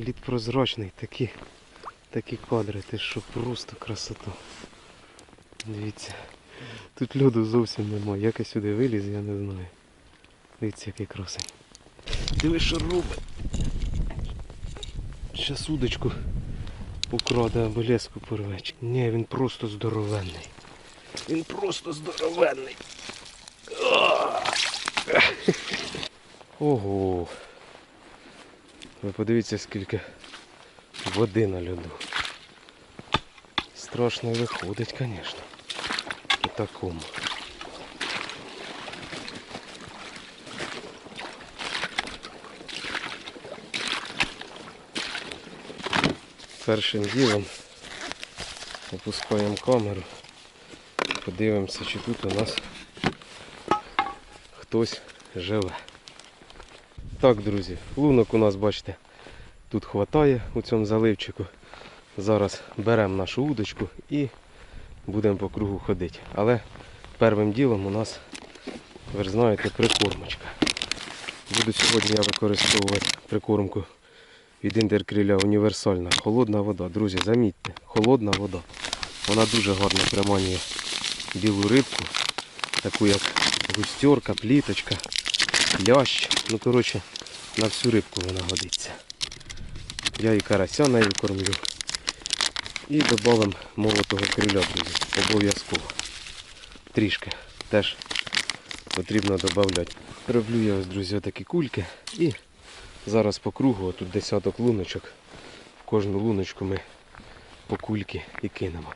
Лід прозрачний, такі, такі кадри, ти що просто красота. Дивіться. Тут льоду зовсім немає. Як я сюди виліз, я не знаю. Дивіться, який красень. Диви, що робить. Щас удочку украде або леску порве. Ні, він просто здоровенний. Він просто здоровенний. Ого. Ви подивіться, скільки води на льоду. Страшно виходить, звісно. У такому. Першим ділом опускаємо камеру. Подивимося, чи тут у нас хтось живе. Так, друзі, лунок у нас, бачите, тут хватає у цьому заливчику. Зараз беремо нашу удочку і будемо по кругу ходити. Але першим ділом у нас, ви ж знаєте, прикормочка. Буду сьогодні я використовувати прикормку від інтеркриля універсальна. Холодна вода. Друзі, замітьте, холодна вода. Вона дуже гарно приманює білу рибку, таку як густерка, пліточка, лящ. Ну, коротше, на всю рибку вона годиться. Я і карася нею кормлю. І додамо молотого криля. Обов'язково. Трішки теж потрібно додати. Роблю я ось, друзі, такі кульки. І зараз по кругу, тут десяток луночок. В кожну луночку ми по кульки і кинемо.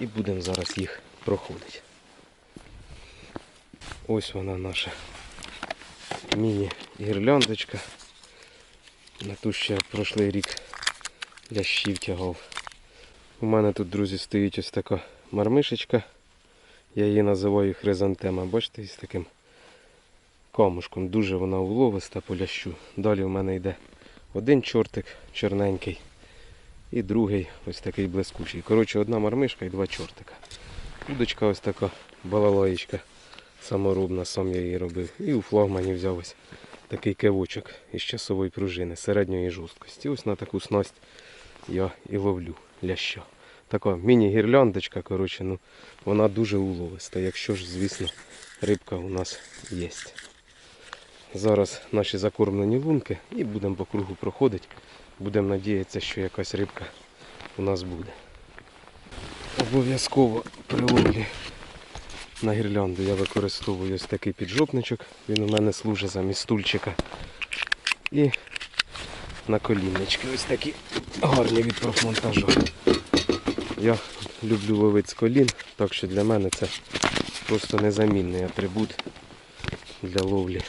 І будемо зараз їх проходити. Ось вона наша міні-гірляндочка. На ту ще прошлий рік лящів тягав. У мене тут, друзі, стоїть ось така мармишечка. Я її називаю хризантема. Бачите, із таким камушком. Дуже вона уловиста по лящу. Далі в мене йде один чортик чорненький і другий ось такий блискучий. Коротше, одна мармишка і два чортика. Удочка ось така балалаєчка саморобна, сам я її робив. І у флагмані взяв такий кивочок із часової пружини середньої жорсткості. Ось на таку снасть я і ловлю ляща. Така міні-гірляндочка, коротше, ну, вона дуже уловиста, якщо ж, звісно, рибка у нас є. Зараз наші закормлені лунки і будемо по кругу проходити. Будемо надіятися, що якась рибка у нас буде. Обов'язково при ловлі на гірлянду я використовую ось такий піджопничок. Він у мене служить замість стульчика. І на коліннички ось такі гарні від профмонтажу. Я люблю ловити з колін, так що для мене це просто незамінний атрибут для ловлі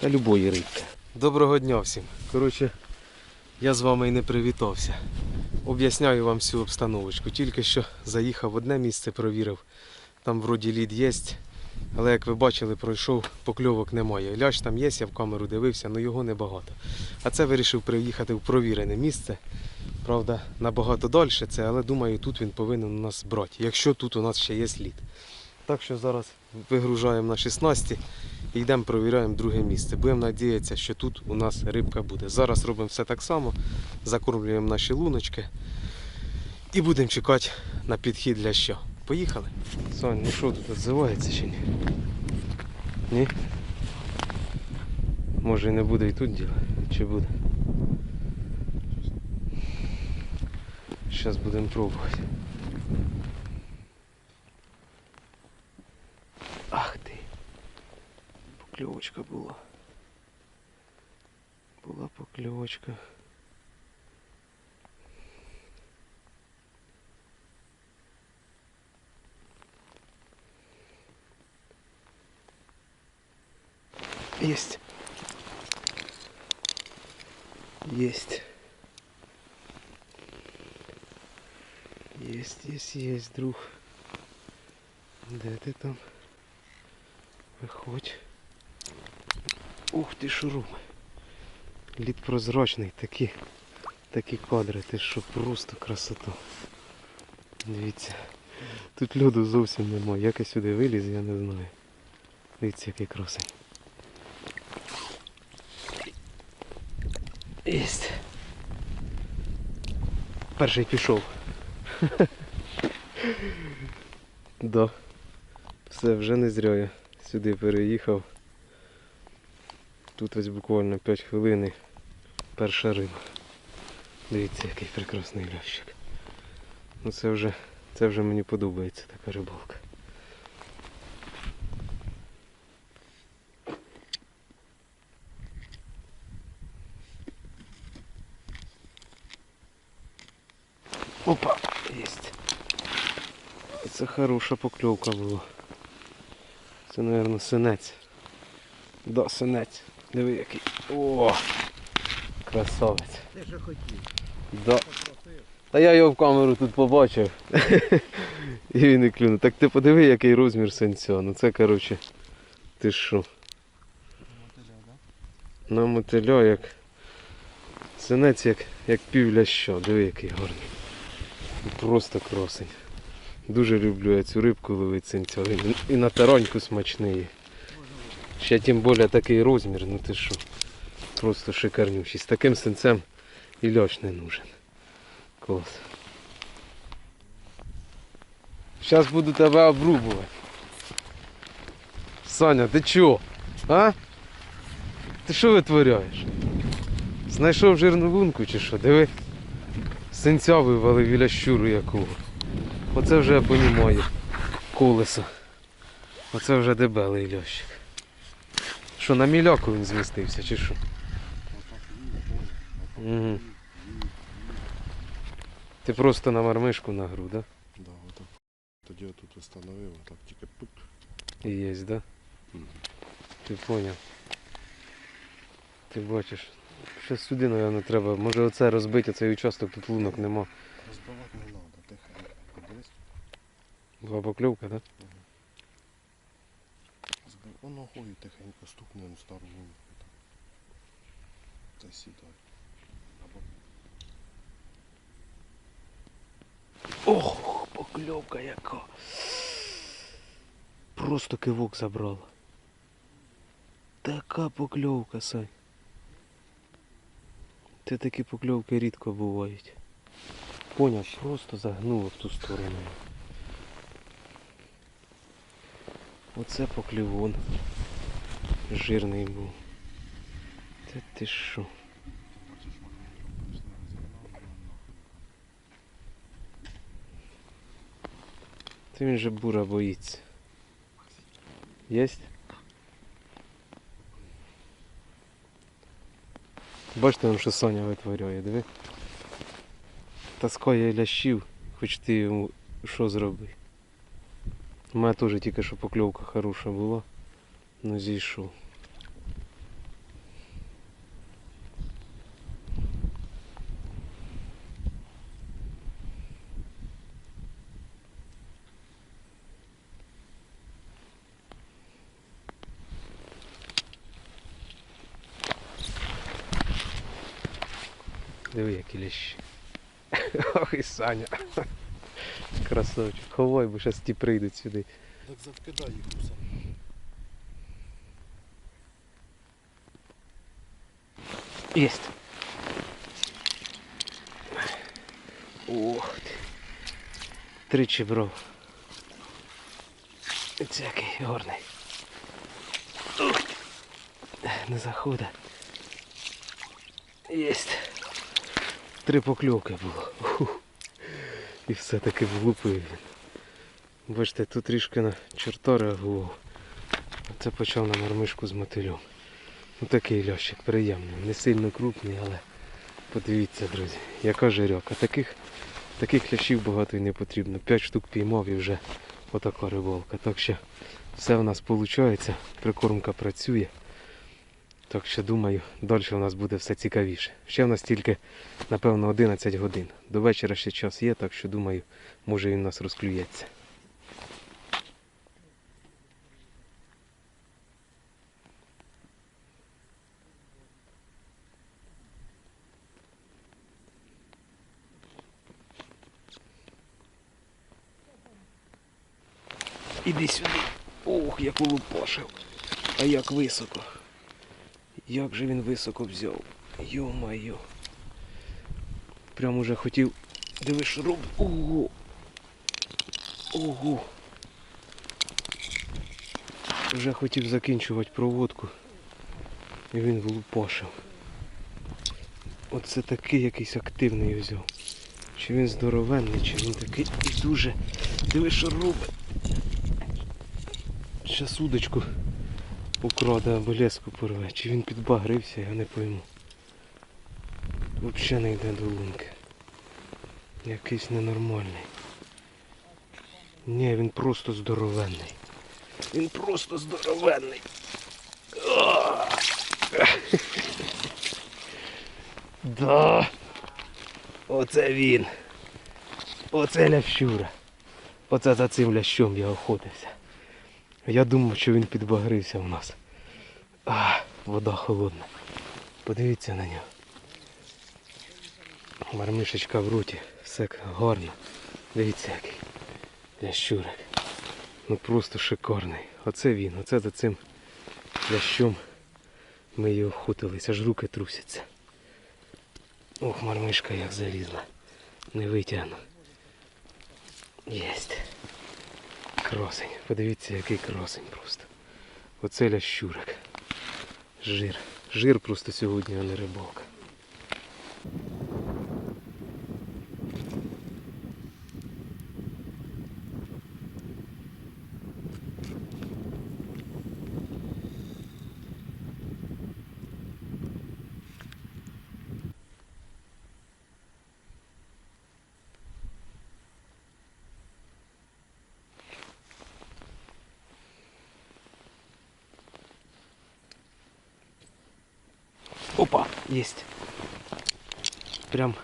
та любої рибки. Доброго дня всім. Коротше, я з вами і не привітався. Об'ясняю вам всю обстановочку. Тільки що заїхав в одне місце, провірив. Там вроді лід є. Але як ви бачили, пройшов, покльовок немає. Ляж там є, я в камеру дивився, але його небагато. А це вирішив приїхати в провірене місце. Правда, набагато далі це, але думаю, тут він повинен у нас брати, якщо тут у нас ще є слід. Так що зараз вигружаємо наші снасті і йдемо провіряємо друге місце. Будемо надіятися, що тут у нас рибка буде. Зараз робимо все так само, закормлюємо наші луночки і будемо чекати на підхід для що. Поїхали. Сонь, ну що тут відзивається чи ні? Ні? Може і не буде і тут діла, чи буде? Зараз будемо пробувати. Ах ти. Покльовочка була. Була покльовочка. Есть. Есть. Есть, есть, есть, друг. Де ти там? Виходь. Ух ти шуруми. Лід прозрачний, такі, такі кадри, ти що просто красота. Дивіться. Тут льоду зовсім немає. Як я сюди виліз, я не знаю. Дивіться, який красень. Єсть. перший пішов. Да. Все, вже не зря я сюди переїхав. Тут ось буквально 5 хвилин перша риба. Дивіться, який прекрасний лящик. Ну це вже, це вже мені подобається така рибалка. Опа, есть. Це хороша покльовка була. Це, мабуть, синець. Да, синець. Диви який. О! Красавець. Ти що хотів. Да. Та я його в камеру тут побачив. І він і клюнув. Так ти подиви, який розмір синця. Ну це коротше. Ти що? На мотиля як. Синець як, як пів ляща. Диви, який гарний. Просто красень. Дуже люблю я цю рибку ловити синця. І на тараньку смачний. Ще тим більше такий розмір, ну ти що. Просто шикарнющий. З таким синцем і лящ не нужен. Клас. Зараз буду тебе обрубувати. Саня, ти чо? А? Ти що витворяєш? Знайшов жирну лунку чи що? Диви. Синця вивалив біля щуру якого. Оце вже я понімаю. Колесо. Оце вже дебелий лящик. Що, на міляку він змістився, чи що? Угу. Ти просто на мармишку на гру, да? Да, отак. Тоді я тут встановив, так тільки пик. І є, да? Ти поняв. Ти бачиш. Ще сюди, мабуть, треба. Може оце розбити, цей участок, тут лунок нема. Розбивати не треба, тихенько. Подивись, Була покльовка, так? збив. О, ногою тихенько стукне на стару лунку. Та сідай. Або Ох, покльовка яка. Просто кивок забрала. Така покльовка, Сань. Ти такі покльовки рідко бувають. Поняв, просто загнуло в ту сторону. Оце покльовон. Жирний був. Та ти що? Та він же бура боїться. Єсть? Бачите, що Соня витворює, диви. Таскає лящів, хоч ти йому що зроби. У мене теж тільки що покльовка хороша була, ну зійшов. Диви, які лящі. Ох і Саня. Красавчик. Ховай, бо зараз ті прийдуть сюди. Так завкидай їх усе. Есть. Ох ти. Тричі брав. Це який гарний. Ух. Не заходить. Єсть. Три покльовки було. Ух. І все-таки влупив він. Бачите, тут трішки на чорта реагував. Це почав на мармишку з мотилем. Ну такий лящик приємний, не сильно крупний, але подивіться, друзі, яка жиряка. Таких, таких лящів багато і не потрібно. П'ять штук піймав і вже отака рибалка. Так що все в нас виходить, прикормка працює. Так що думаю, далі у нас буде все цікавіше. Ще в нас тільки, напевно, 11 годин. До вечора ще час є, так що думаю, може він у нас розклюється. Іди сюди. Ох, як улупашив. А як високо. Як же він високо взяв. Йо-майо. Прям уже хотів Диви, що робить. Ого. Ого. Вже хотів закінчувати проводку. І він влупашив. Оце такий якийсь активний взяв. Чи він здоровенний, чи він такий і дуже. Диви, що робить. Удочку украде або леску порве. Чи він підбагрився, я не пойму. Взагалі не йде до лунки. Якийсь ненормальний. Ні, він просто здоровенний. Він просто здоровенний. Да. Оце він. Оце лящура. Оце за цим лящом я охотився. Я думав, що він підбагрився в нас. А, вода холодна. Подивіться на нього. Мармишечка в руті, все гарно. Дивіться який. Лящурик. Ну просто шикарний. Оце він, оце за цим лящом ми її охотились, аж руки трусяться. Ох, мармишка як залізла. Не витягну. Єсть. Красень. Подивіться, який красень просто. Оце лящурик. Жир. Жир просто сьогодні, а не рибалка. Опа, есть. Прям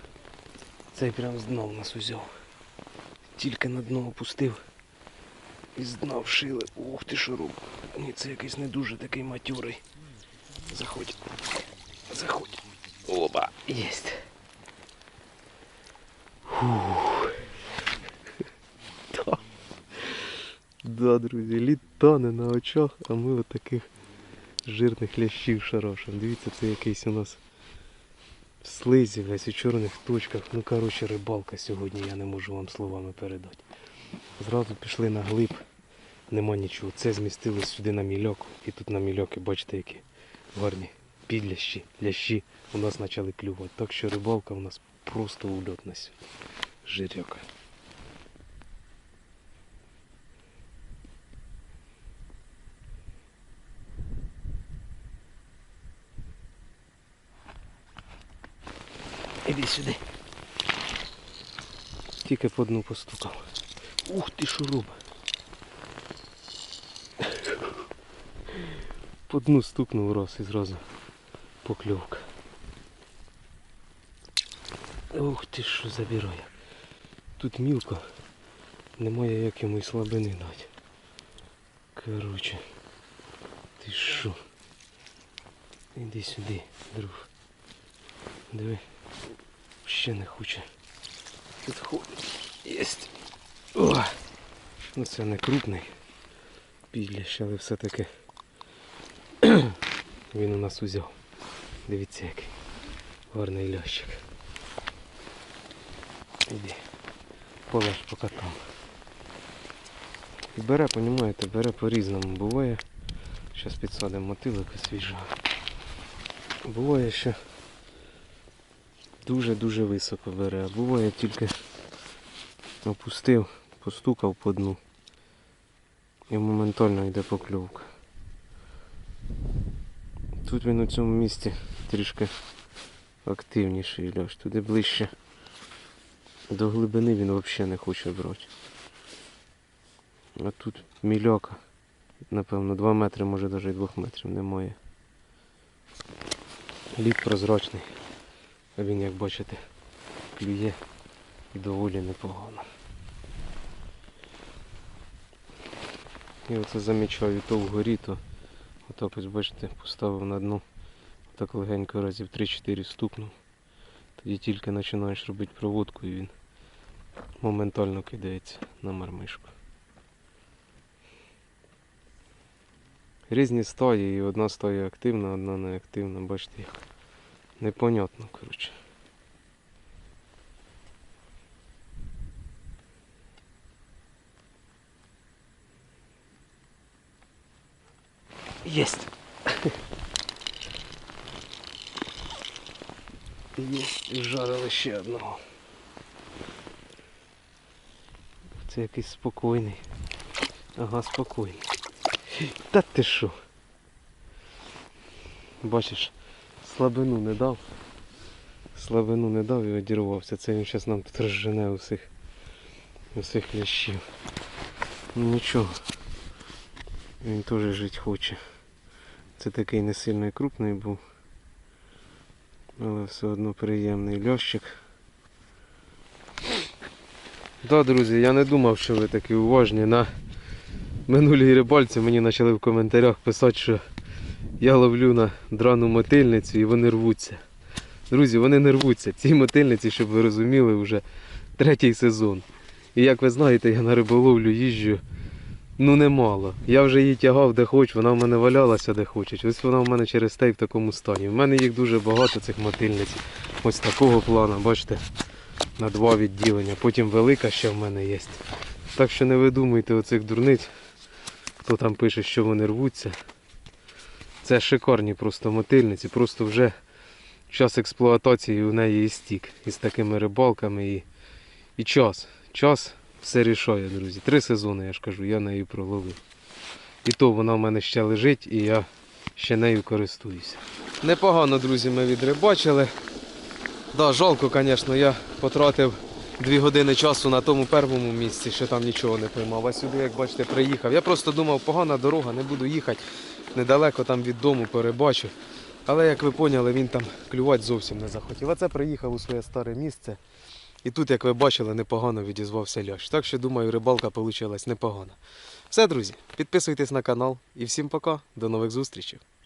цей прям з дна в нас узяв. Тільки на дно опустив. І з дна вшили. Ух ти що робив. Ні, це якийсь не дуже такий матюрий. Заходь. Заходь. Опа, єсть. Да. Друзі, лід тоне на очах, а ми от таких жирних лящів шарошим. Дивіться, це якийсь у нас слизі, весь у чорних точках. Ну, коротше, рибалка сьогодні, я не можу вам словами передати. Зразу пішли на глиб, нема нічого. Це змістилось сюди на мільок. І тут на мільоки, бачите, які гарні підлящі, лящі у нас почали клювати. Так що рибалка у нас просто ульотна сьогодні. Жиряка. Іди сюди. Тільки по дну постукав. Ух ти що. По дну стукнув раз і зразу покльовка. Ух ти що забирає. Тут мілко. Немає як йому і слабини дати. Короче. Ти що? Іди сюди, друг. Диви. Ще не хоче. Підходить. Єсть. О! Ну це не крупний підлящ, але все-таки він у нас узяв. Дивіться який гарний лящик. Іди. Полеж поки там. Бере, понімаєте, бере по-різному. Буває. Зараз підсадимо мотилика свіжого. Буває, що дуже-дуже високо бере. А буває тільки опустив, постукав по дну. І моментально йде покльовка. Тут він у цьому місці трішки активніший ляж. Туди ближче до глибини він взагалі не хоче брати. А тут мільока. Напевно, 2 метри, може навіть 2 метрів немає. Лід прозрачний. Він, як бачите, клює і доволі непогано. І оце замічаю то вгорі, то отак ось бачите, поставив на дно, так легенько разів 3-4 стукнув. Тоді тільки починаєш робити проводку і він моментально кидається на мармишку. Різні стаї, і одна стая активна, одна неактивна, бачите як непонятно, короче. Єсть! Єсть, вжарили ще одного. Це якийсь спокійний. Ага, спокійний. Та ти що? Бачиш? Слабину не дав. Слабину не дав і одірвався. Це він зараз нам тут розжене усіх. Усіх кліщів. Ну нічого. Він теж жити хоче. Це такий не сильно крупний був. Але все одно приємний льощик. Так, друзі, я не думав, що ви такі уважні. На минулій рибальці мені почали в коментарях писати, що я ловлю на драну мотильницю і вони рвуться. Друзі, вони не рвуться. Ці мотильниці, щоб ви розуміли, вже третій сезон. І як ви знаєте, я на риболовлю їжджу ну немало. Я вже її тягав де хоч, вона в мене валялася де хочуть. Ось вона в мене через те в такому стані. В мене їх дуже багато, цих мотильниць. Ось такого плану, бачите, на два відділення. Потім велика ще в мене є. Так що не видумуйте оцих дурниць, хто там пише, що вони рвуться. Це шикарні просто мотильниці, просто вже час експлуатації у неї і стік. Із такими рибалками і, і час. Час все рішає, друзі. Три сезони, я ж кажу, я нею проловив. І то вона в мене ще лежить і я ще нею користуюся. Непогано, друзі, ми відрибачили. Да, жалко, звісно, я потратив дві години часу на тому першому місці, що там нічого не поймав. А сюди, як бачите, приїхав. Я просто думав, погана дорога, не буду їхати. Недалеко там від дому перебачив. Але як ви поняли, він там клювати зовсім не захотів. А це приїхав у своє старе місце. І тут, як ви бачили, непогано відізвався ляш. Так що думаю, рибалка вийшла непогана. Все, друзі, підписуйтесь на канал і всім пока, до нових зустрічей.